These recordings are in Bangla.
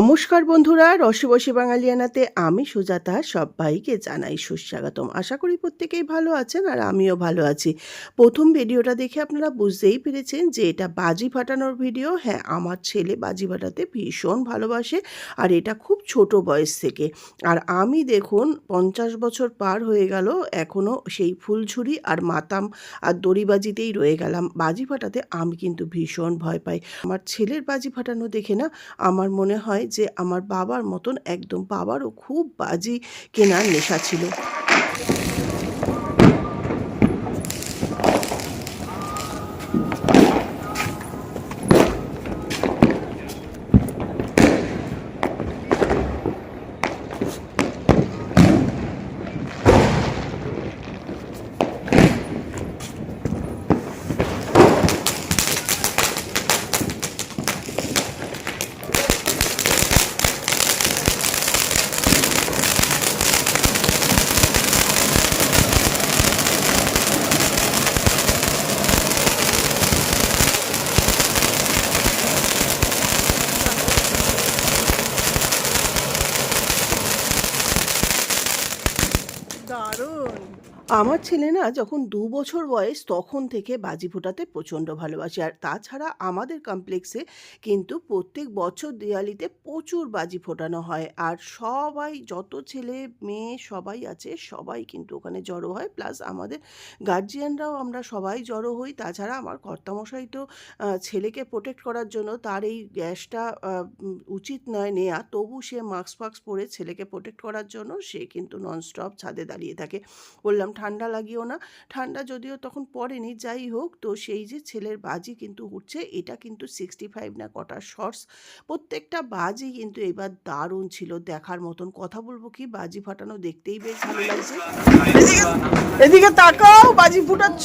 নমস্কার বন্ধুরা, রসবসী বাঙালিয়ানাতে আমি সুজাতা সবাইকে জানাই সুস্বাগতম। আশা করি প্রত্যেকেই ভালো আছেন আর আমিও ভালো আছি। প্রথম ভিডিওটা দেখে আপনারা বুঝতেই পেরেছেন যে এটা বাজি ফাটানোর ভিডিও। হ্যাঁ আমার ছেলে বাজি ফাটাতে ভীষণ ভালোবাসে আর এটা খুব ছোট বয়স থেকে। আর আমি দেখুন, পঞ্চাশ বছর পার হয়ে গেল এখনও সেই ফুলঝুরি আর মাতাম আর দড়িবাজিতেই রয়ে গেলাম। বাজি ফাটাতে আমি কিন্তু ভীষণ ভয় পাই। আমার ছেলের বাজি ফাটানো দেখে না আমার মনে হয় যে আমার বাবার মতন একদম বাবারও খুব বাজি কেনার নেশা ছিল। আমার ছেলে না যখন দু বছর বয়স তখন থেকে বাজি ফোটাতে প্রচণ্ড ভালোবাসে। আর তাছাড়া আমাদের কমপ্লেক্সে কিন্তু প্রত্যেক বছর দিওয়ালিতে প্রচুর বাজি ফোটানো হয়। আর সবাই, যত ছেলে মেয়ে সবাই আছে, সবাই কিন্তু ওখানে জড়ো হয়। প্লাস আমাদের গার্জিয়ানরাও আমরা সবাই জড়ো হই। তাছাড়া আমার কর্তামশাই তো ছেলেকে প্রোটেক্ট করার জন্য তার এই গ্যাসটা উচিত নয় নেয়া। তবু সে মাস্ক ফাক্স পরে ছেলেকে প্রোটেক্ট করার জন্য সে কিন্তু ননস্টপ ছাদে দাঁড়িয়ে থাকে। বললাম, ঠান্ডা লাগিও না। ঠান্ডা যদিও তখন পড়েনি যাই হোক তো সেই যে ছেলের বাজি কিন্তু উঠছে এটা কিন্তু সিক্সটি ফাইভ না কটা শর্টস প্রত্যেকটা বাজি কিন্তু এবার দারুণ ছিল দেখার মতন। কথা বলব কি? বাজি ফাটানো দেখতেই বেশ ভালো লাগছে। এদিকে তাকাও বাজি ফুটাচ্ছ।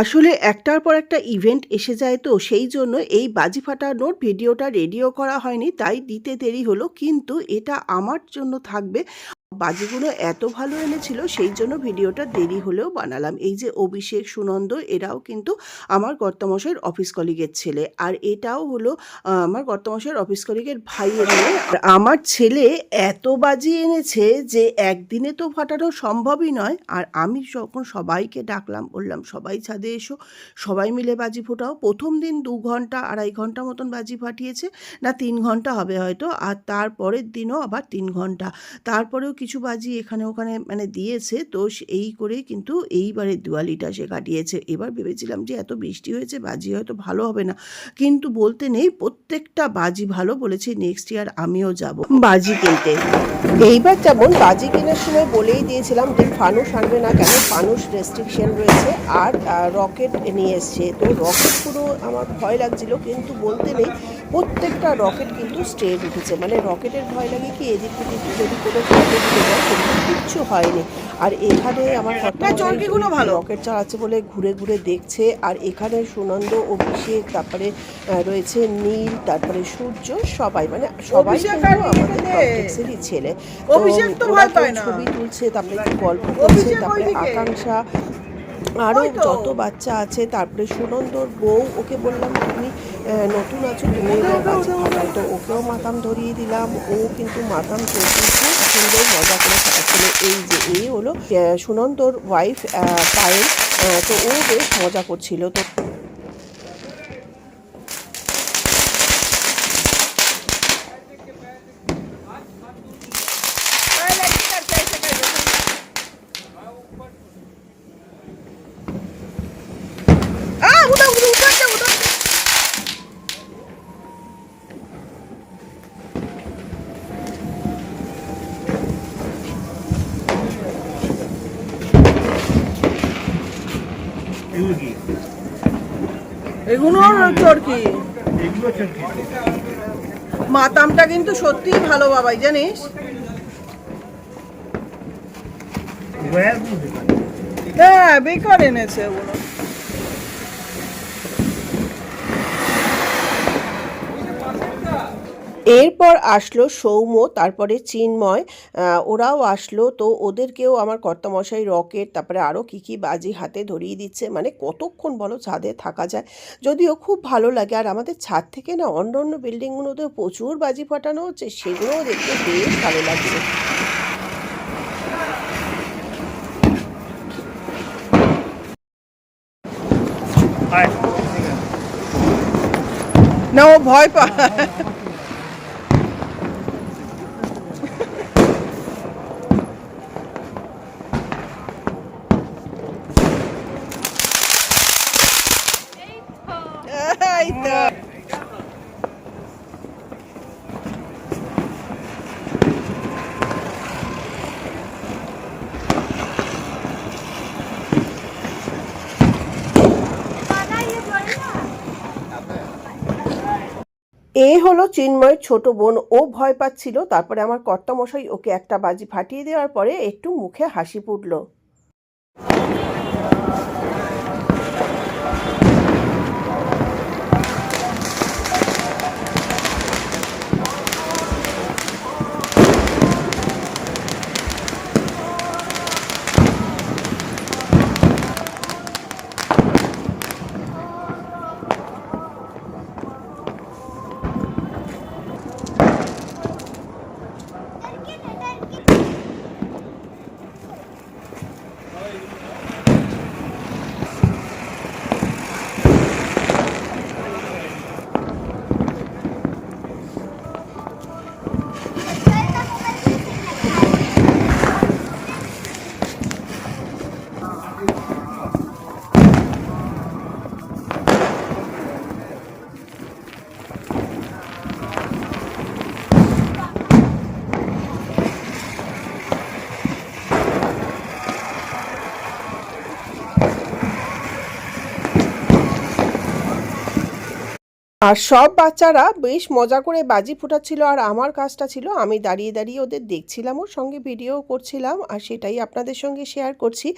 আসলে একটার পর একটা ইভেন্ট এসে যায় তো সেই জন্য এই বাজি ফাটানোর ভিডিওটা রেডিও করা হয়নি তাই দিতে দেরি হলো। কিন্তু এটা আমার জন্য থাকবে। বাজিগুলো এত ভালো এনেছিল, সেই জন্য ভিডিওটা দেরি হলেও বানালাম। এই যে অভিষেক, সুনন্দ, এরাও কিন্তু আমার কর্তামশাইয়ের অফিস কলিগের ছেলে। আর এটাও হলো আমার কর্তামশাইয়ের অফিস কলিগের ভাইয়ের মেয়ে। আমার ছেলে এত বাজি এনেছে যে একদিনে তো ফাটানো সম্ভবই নয়। আর আমি যখন সবাইকে ডাকলাম, বললাম, সবাই ছাদে এসো, সবাই মিলে বাজি ফোটাও। প্রথম দিন দু ঘণ্টা, আড়াই ঘণ্টা মতন বাজি ফাটিয়েছে, না তিন ঘণ্টা হবে হয়তো, আর তারপরের দিনও আবার তিন ঘণ্টা। তারপরেও কিছু বাজি এখানে ওখানে মানে দিয়েছে, তো এই করেই কিন্তু এইবারে দিওয়ালিটা সে কাটিয়েছে। এবার ভেবেছিলাম যে এত বৃষ্টি হয়েছে, বাজি হয়তো ভালো হবে না। কিন্তু বলতে নেই, প্রত্যেকটা বাজি ভালো বলেছে নেক্সট ইয়ার আমিও যাব বাজি কিনতে। এইবার যেমন বাজি কেনার সময় বলেই দিয়েছিলাম যে ফানুস আনবে না কেন, ফানুস রেস্ট্রিকশন রয়েছে আর রকেট নিয়ে এসছে। তো রকেটগুলো আমার ভয় লাগছিল, কিন্তু বলতে নেই প্রত্যেকটা রকেট কিন্তু স্ট্রেট উঠেছে। মানে রকেটের ভয় লাগে কি এদিক থেকে যদি কোনো কিচ্ছু হয়নি। আর এখানে আমার চরকিগুলো ভালো। রকেট চালাচ্ছে বলে ঘুরে ঘুরে দেখছে। আর এখানে সুনন্দ অভিষেক তারপরে রয়েছে নীল তারপরে সূর্য সবাই। মানে সবাই আমাদের ছেলে। ছবি তুলছে তারপরে গল্প করছে তারপরে আকাঙ্ক্ষা। আরও যত বাচ্চা আছে তারপরে সুনন্দর বউ ওকে বললাম তুমি নতুন আছো তুমি তো ওকেও মাতাম ধরিয়ে দিলাম। ও কিন্তু মাতাম চলছে খুব সুন্দর মজা করে খাচ্ছিল। এই যে এই হলো সুনন্দর ওয়াইফ পায়েল। তো ও বেশ মজা করছিল। তো চরকি? মাতামটা কিন্তু সত্যিই ভালো বাবাই জানিস? হ্যাঁ বেকার এনেছে ওগুলো। এরপর আসলো সৌম্য তারপরে চিন্ময় ওরাও আসলো। তো ওদেরকেও আমার কর্তামশাই রকেট তারপরে আরও কী কী বাজি হাতে ধরিয়ে দিচ্ছে। মানে কতক্ষণ বলো ছাদে থাকা যায়? যদিও খুব ভালো লাগে। আর আমাদের ছাদ থেকে না অন্য অন্য বিল্ডিংগুলোতেও প্রচুর বাজি ফাটানো হচ্ছে। সেগুলোও দেখতে বেশ ভালো লাগছে। না ও ভয় পা এই তো হলো চিন্ময়ের ছোট বোন। ও ভয় পাচ্ছিল। তারপরে আমার কর্তামশাই ওকে একটা বাজি ফাটিয়ে দেওয়ার পরে একটু মুখে হাসি ফুটলো। আর সব বাচ্চারা বেশ মজা করে বাজি ফোটাচ্ছিল আর আমার কাজটা ছিল আমি দাঁড়িয়ে দাঁড়িয়ে ওদের দেখছিলাম, ওর সঙ্গে ভিডিও করছিলাম আর সেটাই আপনাদের সঙ্গে শেয়ার করছি।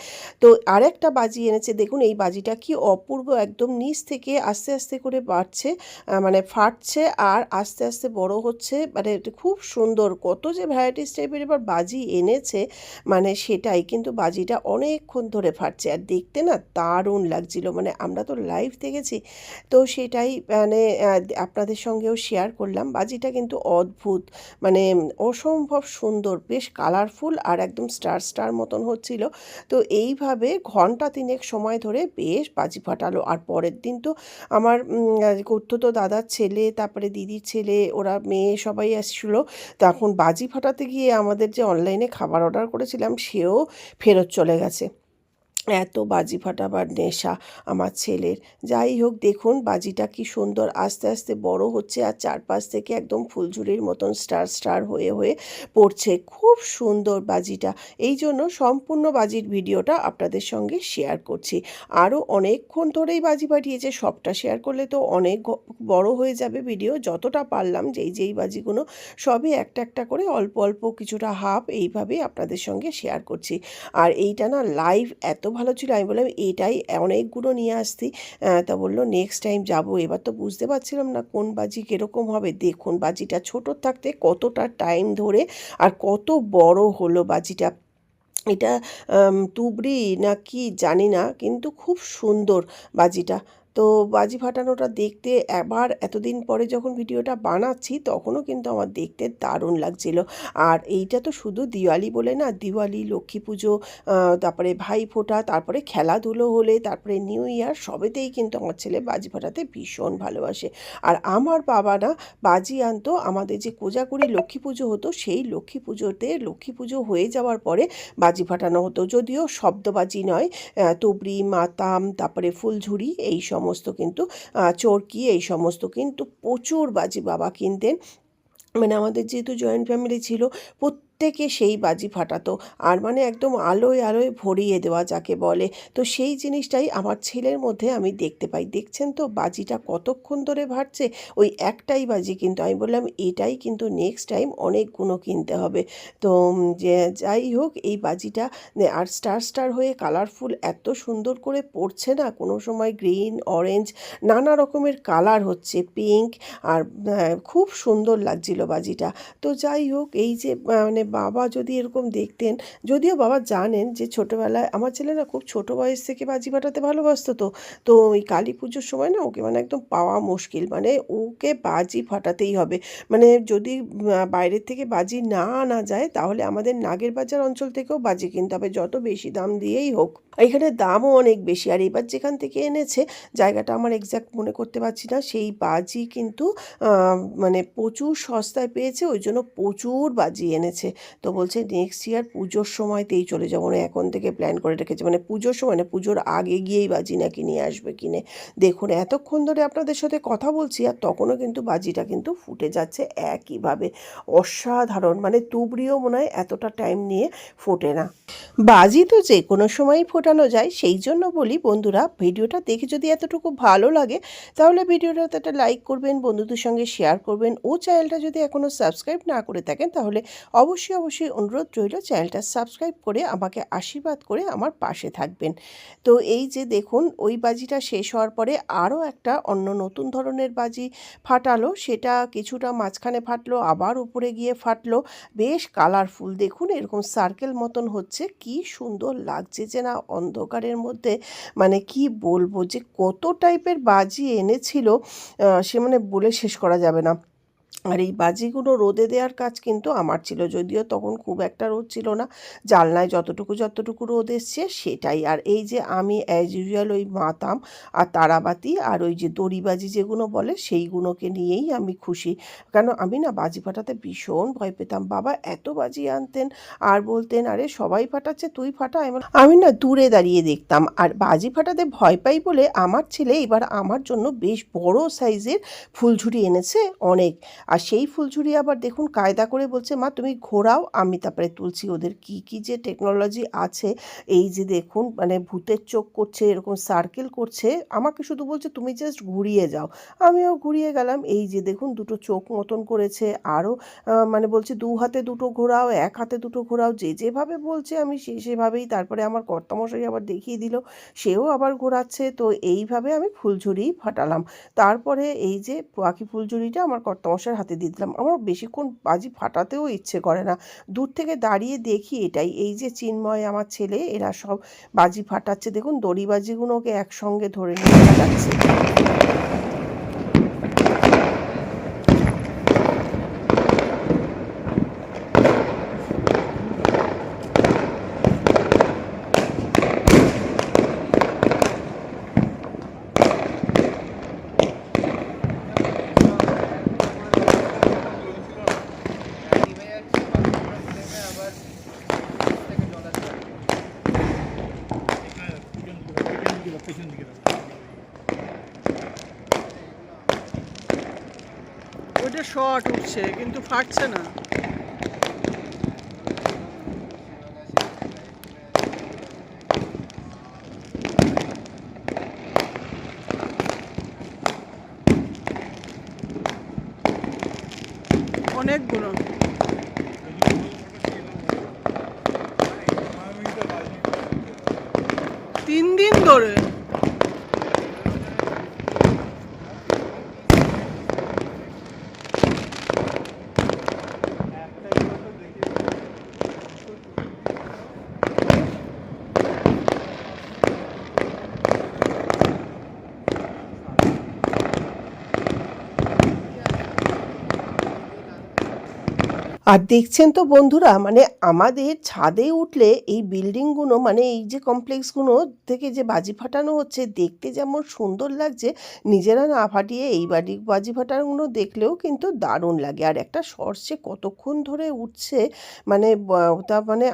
তো আরেকটা বাজি এনেছে, দেখুন এই বাজিটা কি অপূর্ব, একদম নিচ থেকে আস্তে আস্তে করে বাড়ছে মানে ফাটছে আর আস্তে আস্তে বড় হচ্ছে মানে খুব সুন্দর, কত যে ভ্যারাইটিস টাইপের এবার বাজি এনেছে মানে সেটাই, কিন্তু বাজিটা অনেকক্ষণ ধরে ফাটছে আর দেখতে না দারুণ লাগছিল মানে আমরা তো লাইভ দেখেছি, তো সেটাই মানে আপনাদের সঙ্গেও শেয়ার করলাম। বাজিটা কিন্তু অদ্ভুত মানে অসম্ভব সুন্দর, বেশ কালারফুল আর একদম স্টার স্টার মতন হচ্ছিল। তো এইভাবে ঘণ্টা তিনেক সময় ধরে বেশ বাজি ফাটালো। আর পরের দিন তো আমার তো দাদার ছেলে, তারপরে দিদির ছেলে, ওরা মেয়ে সবাই আসছিল। তখন বাজি ফাটাতে গিয়ে আমাদের যে অনলাইনে খাবার অর্ডার করেছিলাম, সেও ফেরত চলে গেছে। এত বাজি ফাটাবার নেশা আমার ছেলের। যাই হোক, দেখুন বাজিটা কি সুন্দর, আস্তে আস্তে বড় হচ্ছে আর চারপাশ থেকে একদম ফুলঝুরির মতন স্টার স্টার হয়ে হয়ে পড়ছে। খুব সুন্দর বাজিটা। এই জন্য সম্পূর্ণ বাজির ভিডিওটা আপনাদের সঙ্গে শেয়ার করছি। আরও অনেকক্ষণ ধরেই বাজি পাঠিয়েছে, সবটা শেয়ার করলে তো অনেক বড় হয়ে যাবে ভিডিও। যতটা পারলাম, যেই যেই বাজিগুলো, সবই একটা একটা করে অল্প অল্প কিছুটা হাফ এইভাবে আপনাদের সঙ্গে শেয়ার করছি। আর এইটা না, লাইভ এত ভালো ছিল। আমি বললাম, এটাই অনেকগুলো নিয়ে আসতি। তা বলল নেক্সট টাইম যাব। এবার তো বুঝতে পারছিলাম না কোন বাজি কীরকম হবে। দেখুন, বাজিটা ছোট থাকতে কতটা টাইম ধরে আর কত বড় হলো বাজিটা। এটা তুবড়ি না কি জানি না, কিন্তু খুব সুন্দর বাজিটা। তো বাজি ফাটানোটা দেখতে এবার এতদিন পরে যখন ভিডিওটা বানাচ্ছি, তখনও কিন্তু আমার দেখতে দারুণ লাগছিল। আর এইটা তো শুধু দিওয়ালি বলে না, দিওয়ালি, লক্ষ্মী পুজো তারপরে ভাই ফোঁটা, তারপরে খেলাধুলো হলে, তারপরে নিউ ইয়ার, সবেতেই কিন্তু আমার ছেলে বাজি ফাটাতে ভীষণ ভালোবাসে। আর আমার বাবা না, বাজি আনতো, আমাদের যে কোজাকুড়ি লক্ষ্মী পুজো হতো, সেই লক্ষ্মী পুজোতে, লক্ষ্মী পুজো হয়ে যাওয়ার পরে বাজি ফাটানো হতো। যদিও শব্দবাজি নয় তুবড়ি, মাতাম, তারপরে ফুলঝুরি, এই সমস্ত কিন্তু চরকি, এই সমস্ত কিন্তু প্রচুর বাজে বাবা কিনতেন। মানে আমাদের যেহেতু জয়েন্ট ফ্যামিলি ছিল, প্রত্যেক প্রত্যেকে সেই বাজি ফাটাতো। আর মানে একদম আলোয় আলোয় ভরিয়ে দেওয়া যাকে বলে। তো সেই জিনিসটাই আমার ছেলের মধ্যে আমি দেখতে পাই। দেখছেন তো বাজিটা কতক্ষণ ধরে ভাটছে? ওই একটাই বাজি কিন্তু আমি বললাম, এটাই কিন্তু নেক্সট টাইম অনেকগুলো কিনতে হবে। তো যে যাই হোক, এই বাজিটা আর স্টার স্টার হয়ে কালারফুল এত সুন্দর করে পড়ছে না? কোনো সময় গ্রিন অরেঞ্জ নানা রকমের কালার হচ্ছে পিঙ্ক আর খুব সুন্দর লাগছিল বাজিটা। তো যাই হোক, এই যে মানে বাবা যদি এরকম দেখতেন, যদিও বাবা জানেন যে ছোটোবেলায় আমার ছেলেরা খুব ছোটো বয়স থেকে বাজি ফাটাতে ভালোবাসতো তো তো ওই কালী পুজোর সময় না ওকে মানে একদম পাওয়া মুশকিল। মানে ওকে বাজি ফাটাতেই হবে। মানে যদি বাইরের থেকে বাজি না আনা যায়, তাহলে আমাদের নাগের বাজার অঞ্চল থেকেও বাজি কিনতে হবে, যত বেশি দাম দিয়েই হোক। এখানে দামও অনেক বেশি, আর এবার যেখান থেকে এনেছে, জায়গাটা আমার এক্স্যাক্ট মনে করতে পারছি না, সেই বাজি কিন্তু মানে প্রচুর সস্তায় পেয়েছে, ওই জন্য প্রচুর বাজি এনেছে। তো বলছে নেক্সট ইয়ার পুজোর সময়তেই চলে যাব। মানে এখন থেকে প্ল্যান করে রেখেছে। মানে পুজোর সময় না, পুজোর আগে গিয়েই বাজি নাকি নিয়ে আসবে কিনে। দেখুন, এতক্ষণ ধরে আপনাদের সাথে কথা বলছি আর তখনও কিন্তু বাজিটা কিন্তু ফুটে যাচ্ছে একইভাবে। অসাধারণ মানে তুবড়িও মনে হয় এতটা টাইম নিয়ে ফোটে না। বাজি তো যে কোনো সময়ই ফোটানো যায়, সেই জন্য বলি বন্ধুরা, ভিডিওটা দেখে যদি এতটুকু ভালো লাগে, তাহলে ভিডিওটাতে একটা লাইক করবেন, বন্ধুদের সঙ্গে শেয়ার করবেন। ও চ্যানেলটা যদি এখনও সাবস্ক্রাইব না করে থাকেন, তাহলে অবশ্যই অবশ্যই অবশ্যই অনুরোধ রইল চ্যানেলটা সাবস্ক্রাইব করে আমাকে আশীর্বাদ করে আমার পাশে থাকবেন। তো এই যে দেখুন, ওই বাজিটা শেষ হওয়ার পরে আরও একটা অন্য নতুন ধরনের বাজি ফাটালো। সেটা কিছুটা মাঝখানে ফাটলো, আবার উপরে গিয়ে ফাটলো। বেশ কালারফুল। দেখুন, এরকম সার্কেল মতন হচ্ছে। কি সুন্দর লাগছে যে না, অন্ধকারের মধ্যে মানে কি বলব যে কত টাইপের বাজি এনেছিল সে মানে বলে শেষ করা যাবে না। আর এই বাজিগুলো রোদে দেওয়ার কাজ কিন্তু আমার ছিল। যদিও তখন খুব একটা রোদ ছিল না, জানলায় যতটুকু যতটুকু রোদ এসছে সেটাই। আর এই যে আমি অ্যাজ ইউজুয়াল ওই মাতাম আর তারাবাতি আর ওই যে দড়িবাজি যেগুলো বলে সেইগুলোকে নিয়েই আমি খুশি। কেন আমি না বাজি ফাটাতে ভীষণ ভয় পেতাম। বাবা এত বাজি আনতেন আর বলতেন, আরে সবাই ফাটাচ্ছে, তুই ফাটা। আমি না দূরে দাঁড়িয়ে দেখতাম। আর বাজি ফাটাতে ভয় পাই বলে আমার ছেলে এবার আমার জন্য বেশ বড় সাইজের ফুলঝুরি এনেছে অনেক। আর সেই ফুলঝুরি আবার দেখুন কায়দা করে বলছে, মা, তুমি ঘোরাও, আমি তারপরে তুলছি ওদের কি কি যে টেকনোলজি আছে, এই যে দেখুন মানে ভূতের চোখ করছে, এরকম সার্কেল করছে, আমাকে শুধু বলছে তুমি জাস্ট ঘুরিয়ে যাও। আমিও ঘুরিয়ে গেলাম, এই যে দেখুন দুটো চোখ মতন করেছে, আরও মানে বলছে দু হাতে দুটো ঘোরাও, এক হাতে দুটো ঘোরাও, যে যেভাবে বলছে আমি সে সেভাবেই তারপরে আমার কর্তামশাই আবার দেখিয়ে দিল, সেও আবার ঘোরাচ্ছে, তো এইভাবে আমি ফুলঝুরি ফাটালাম। তারপরে এই যে বাকি ফুলঝুরিটা আমার কর্তামশার হাতে দিয়ে দিলাম। আমার বেশিক্ষণ বাজি ফাটাতেও ইচ্ছে করে না। দূর থেকে দাঁড়িয়ে দেখি এটাই। এই যে চিন্ময় আমার ছেলে, এরা সব বাজি ফাটাচ্ছে। দেখুন দড়িবাজিগুলোকে একসঙ্গে ধরে নিয়ে ফাটাচ্ছে উঠছে কিন্তু ফাটছে না। অনেকগুলো। তিন দিন ধরে। আর দেখছেন তো বন্ধুরা মানে আমাদের ছাদে উঠলে এই বিল্ডিংগুলো মানে এই যে কমপ্লেক্সগুলো থেকে যে বাজি ফাটানো হচ্ছে, দেখতে যেমন সুন্দর লাগছে, নিজেরা না ফাটিয়ে এই বাড়ি বাজি ফাটানোগুলো দেখলেও কিন্তু দারুণ লাগে। আর একটা সর্ষে কতক্ষণ ধরে উঠছে মানে তা মানে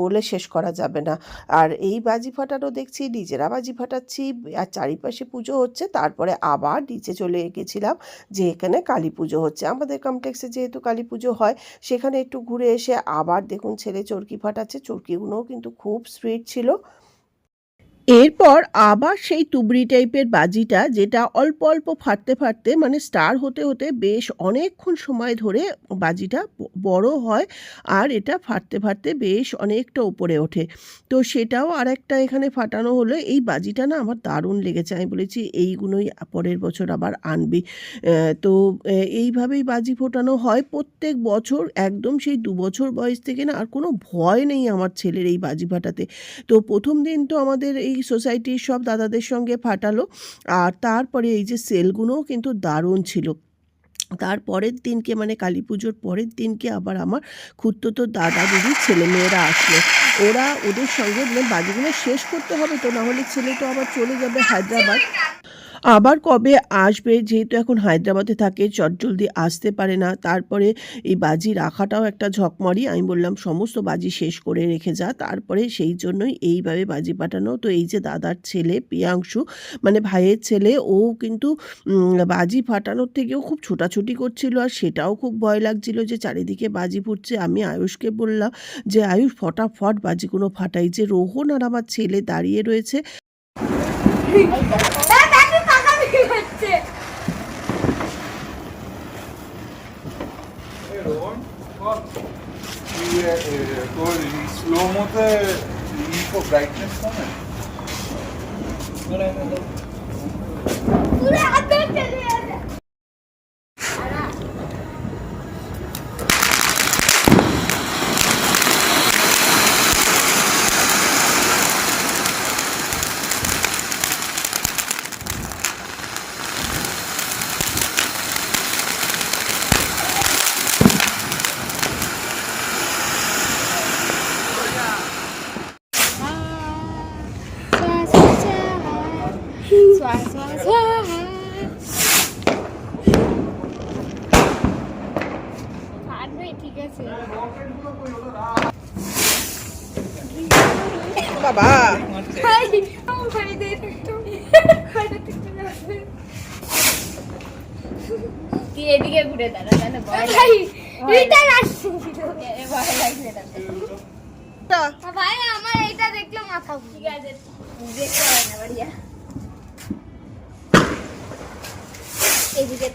বলে শেষ করা যাবে না। আর এই বাজি ফাটানো দেখছি, নিজেরা বাজি ফাটাচ্ছি, আর চারিপাশে পুজো হচ্ছে, তারপরে আবার নিচে চলে গেছিলাম, যে এখানে কালী পুজো হচ্ছে। আমাদের কমপ্লেক্সে যেহেতু কালী পুজো হয়, সেখানে একটু ঘুরে এসে আবার দেখুন ছেলে চরকি ফাটাচ্ছে। চরকিগুলোও কিন্তু খুব সুইট ছিল। এরপর আবার সেই তুবড়ি টাইপের বাজিটা, যেটা অল্প অল্প ফাটতে ফাটতে মানে স্টার হতে হতে বেশ অনেকক্ষণ সময় ধরে বাজিটা বড় হয় আর এটা ফাটতে ফাটতে বেশ অনেকটা উপরে ওঠে। তো সেটাও আর একটা এখানে ফাটানো হলো। এই বাজিটা না আমার দারুণ লেগেছে। আমি বলেছি এইগুলোই পরের বছর আবার আনবি। তো এইভাবেই বাজি ফোটানো হয়। প্রত্যেক বছর, একদম সেই দু বছর বয়স থেকে না আর কোনো ভয় নেই আমার ছেলের এই বাজি ফাটাতে। তো প্রথম দিন তো আমাদের এই সোসাইটির সব দাদাদের সঙ্গে ফাটালো। আর তারপরে এই যে সেলগুলোও কিন্তু দারুণ ছিল। তার পরের দিনকে মানে কালী পুজোর পরের দিনকে আবার আমার খুঁড়তো দাদা দিদি ছেলেমেয়েরা আসলো। ওরা ওদের সঙ্গে বাড়িগুলো বাজিগুলো শেষ করতে হবে তো নাহলে ছেলে তো আবার চলে যাবে হায়দ্রাবাদ। আবার কবে আসবে যেহেতু এখন হায়দ্রাবাদে থাকে চটজলদি আসতে পারে না তারপরে এই বাজি রাখাটাও একটা ঝকমারি আমি বললাম সমস্ত বাজি শেষ করে রেখে যা তারপরে সেই জন্যই এইভাবে বাজি পাঠানো তো এই যে দাদার ছেলে প্রিয়াংশু মানে ভাইয়ের ছেলে ও কিন্তু বাজি ফাটানোর থেকেও খুব ছোটাছুটি করছিল আর সেটাও খুব ভয় লাগছিল যে চারিদিকে বাজি ফুটছে আমি আয়ুষকে বললাম যে আয়ুষ ফটাফট বাজিগুলো ফাটাই যে রোহন আর আমার ছেলে দাঁড়িয়ে রয়েছে তাকে তাকাবি হচ্ছে এ রোহন বল তুই এ, এ, তোর স্লো মোতে ইকো ব্রাইটনেস কমে পুরো হাতে চলে যাবে ঠিক আছে বাবা তুই এদিকে ঘুরে দাঁড়া তাহলে ভয় লাগে রিটার্ন আসছে ভয় লাগছে তাতে ভাই আমার এইটা দেখলে মাথা ঠিক আছে। না বাড়িয়া। এদিকে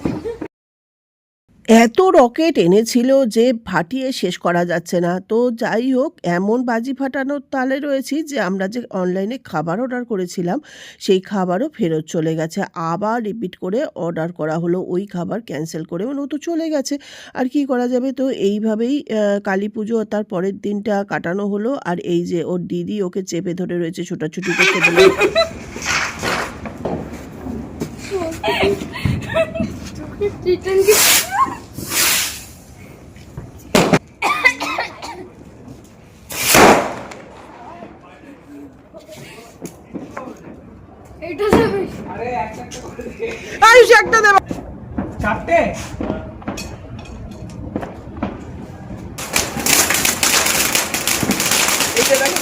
এত রকেট এনেছিল যে ফাটিয়ে শেষ করা যাচ্ছে না। তো যাই হোক, এমন বাজি ফাটানোর তালে রয়েছি যে আমরা যে অনলাইনে খাবার অর্ডার করেছিলাম, সেই খাবারও ফেরত চলে গেছে। আবার রিপিট করে অর্ডার করা হলো, ওই খাবার ক্যান্সেল করে মানে ও তো চলে গেছে। আর কি করা যাবে? তো এইভাবেই কালী পুজো তার পরের দিনটা কাটানো হলো। আর এই যে ওর দিদি ওকে চেপে ধরে রয়েছে ছোটাছুটি করতে বলে। রিটার্ন কি এটা দে। আরে একটা দেব। চারটে এটা দেখো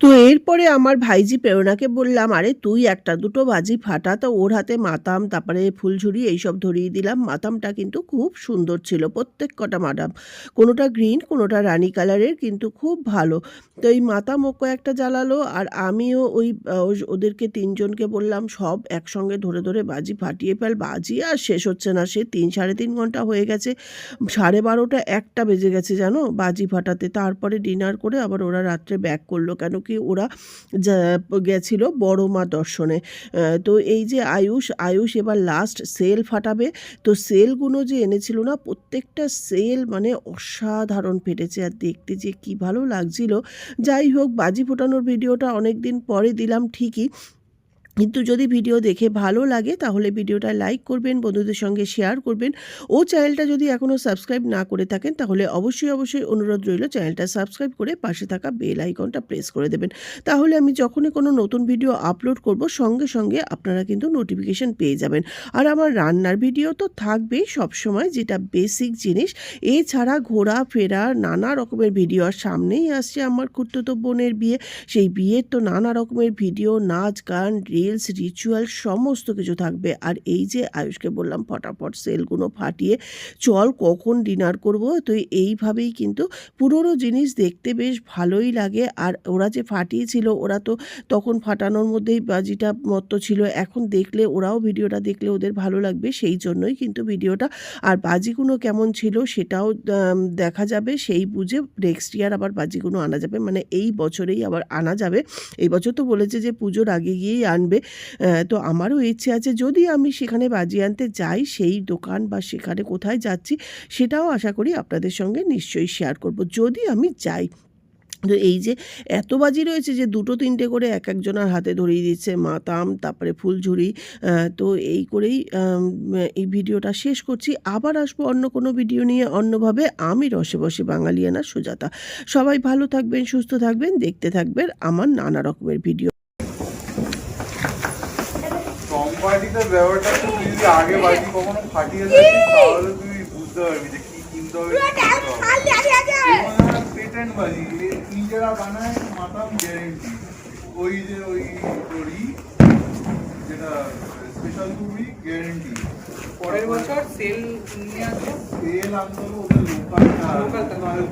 তো এরপরে আমার ভাইজি প্রেরণাকে বললাম, আরে, তুই একটা দুটো বাজি ফাটা, তো ওর হাতে মাতাম, তারপরে ফুলঝুরি এইসব ধরিয়ে দিলাম। মাতামটা কিন্তু খুব সুন্দর ছিল, প্রত্যেক কটা মাতাম। কোনোটা গ্রিন, কোনোটা রানি কালারের, কিন্তু খুব ভালো। তো এই মাতাম ও কয়েকটা জ্বালালো, আর আমিও ওই ওদেরকে তিনজনকে বললাম, সব একসঙ্গে ধরে ধরে বাজি ফাটিয়ে ফেল বাজি আর শেষ হচ্ছে না। সে তিন সাড়ে তিন ঘণ্টা হয়ে গেছে, সাড়ে বারোটা একটা বেজে গেছে, জানো? বাজি ফাটাতে। তারপরে ডিনার করে আবার ওরা রাত্রে ব্যাক করল, কেন কি ওরা গেছিল বড় মা দর্শনে তো এই যে আয়ুষ আয়ুষ এবার লাস্ট সেল ফাটাবে। তো সেলগুলো যে এনেছিল না, প্রত্যেকটা সেল মানে অসাধারণ ফেটেছে। আর দেখতে যে কি ভালো লাগছিল। যাই হোক, বাজি ফোটানোর ভিডিওটা অনেক দিন পরে দিলাম ঠিকই। কিন্তু যদি ভিডিও দেখে ভালো লাগে, তাহলে ভিডিওটা লাইক করবেন, বন্ধুদের সঙ্গে শেয়ার করবেন। ও চ্যানেলটা যদি এখনও সাবস্ক্রাইব না করে থাকেন, তাহলে অবশ্যই অবশ্যই অনুরোধ রইল চ্যানেলটা সাবস্ক্রাইব করে পাশে থাকা বেল আইকনটা প্রেস করে দেবেন। তাহলে আমি যখনই কোনো নতুন ভিডিও আপলোড করব, সঙ্গে সঙ্গে আপনারা কিন্তু নোটিফিকেশন পেয়ে যাবেন। আর আমার রান্নার ভিডিও তো থাকবেই সবসময়, যেটা বেসিক জিনিস। এছাড়া ঘোরা, ফেরা, নানা রকমের ভিডিও, আর সামনেই আসছে আমার খুঁড়তো বোনের বিয়ে। সেই বিয়ের তো নানা রকমের ভিডিও, নাচ, গান রিলস রিচুয়াল সমস্ত কিছু থাকবে। আর এই যে আয়ুষকে বললাম, ফটাফট সেলগুলো ফাটিয়ে চল, কখন ডিনার করব? তো এইভাবেই কিন্তু পুরোনো জিনিস দেখতে বেশ ভালোই লাগে। আর ওরা যে ফাটিয়েছিল, ওরা তো তখন ফাটানোর মধ্যেই বাজিটা মত্ত ছিল। এখন দেখলে, ওরাও ভিডিওটা দেখলে ওদের ভালো লাগবে। সেই জন্যই কিন্তু ভিডিওটা। আর বাজিগুলো কেমন ছিল সেটাও দেখা যাবে। সেই বুঝে নেক্সট ইয়ার আবার বাজিগুলো আনা যাবে। মানে এই বছরেই আবার আনা যাবে। এই বছর তো বলেছে যে পুজোর আগে গিয়েই আনবে। আহ, তো আমারও ইচ্ছে আছে যদি আমি সেখানে বাজি আনতে যাই সেই দোকান বা সেখানে কোথায় যাচ্ছি সেটাও আশা করি আপনাদের সঙ্গে নিশ্চয়ই শেয়ার করব। যদি আমি যাই তো এই যে এত বাজি রয়েছে যে দুটো তিনটে করে এক একজনের হাতে ধরিয়ে দিচ্ছে মাতাম তারপরে ফুলঝুরি তো এই করেই এই ভিডিওটা শেষ করছি। আবার আসব অন্য কোনো ভিডিও নিয়ে অন্যভাবে। আমি রসে বসে বাঙালিয়ানা সুজাতা। সবাই ভালো থাকবেন সুস্থ থাকবেন দেখতে থাকবেন আমার নানা রকমের ভিডিও। কম পার্টিতে ব্যাপারটা তুই যদি আগে বাজি কখনো ফাটিয়ে থাকিস তাহলে তুই বুঝতে পারবি যে কি কিনতে হবে পেটেন্ট বাজি নিজেরা বানায় মাতাম গ্যারেন্টি ওই যে ওই করি যেটা স্পেশাল কুবি গ্যারেন্টি পরের বছর সেল নিয়ে আসব তেল আনতে হবে ওদের লোকালটা। লোকাল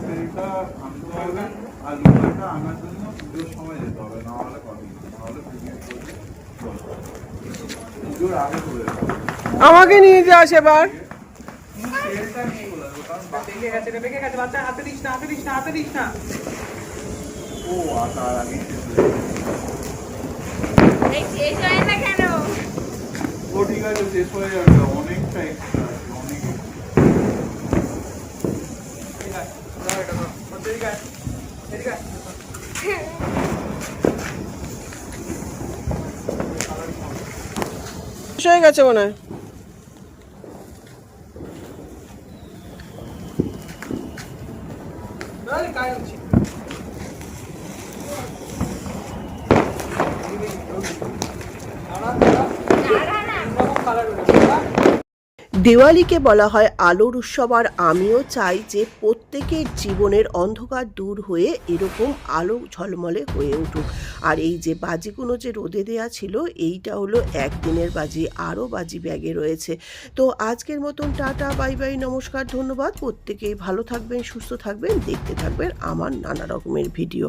তেলটা আনতে হবে আর লোকালটা আনার জন্য পুজোর সময় যেতে হবে না হলে নাহলে পুজোর করবে পুজোর আমাকে নিয়ে যা এবার। কিন্তু তেলটা নিয়ে চলে আসব কারণ বাকি বেঁকে গেছে রে, বেঁকে গেছে বাচ্চা হাতে দিস না হাতে দিস না হাতে দিস না ও আর তার আগেই শেষ এই যায় না কেন? ও ঠিক আছে শেষ হয়ে যাবে অনেকটা এক্সট্রা আছে অনেক ঠিক আছে দাও এটা দাও। এদিকে আয়, এদিকে আয়। শেষ হয়ে গেছে মনে হয় এই, কাজ হচ্ছে। দাঁড়া, দাঁড়া। দাঁড়া না এরকম colour বেরোবে, দাঁড়া। দেওয়ালিকে বলা হয় আলোর উৎসব, আর আমিও চাই যে প্রত্যেকের জীবনের অন্ধকার দূর হয়ে এরকম আলো ঝলমলে হয়ে উঠুক। আর এই যে বাজিগুলো যে রোদে দেয়া ছিল, এইটা হলো একদিনের বাজি, আরও বাজি ব্যাগে রয়েছে। তো আজকের মতন টাটা, বাই বাই, নমস্কার, ধন্যবাদ। প্রত্যেকেই ভালো থাকবেন, সুস্থ থাকবেন, দেখতে থাকবেন আমার নানা রকমের ভিডিও।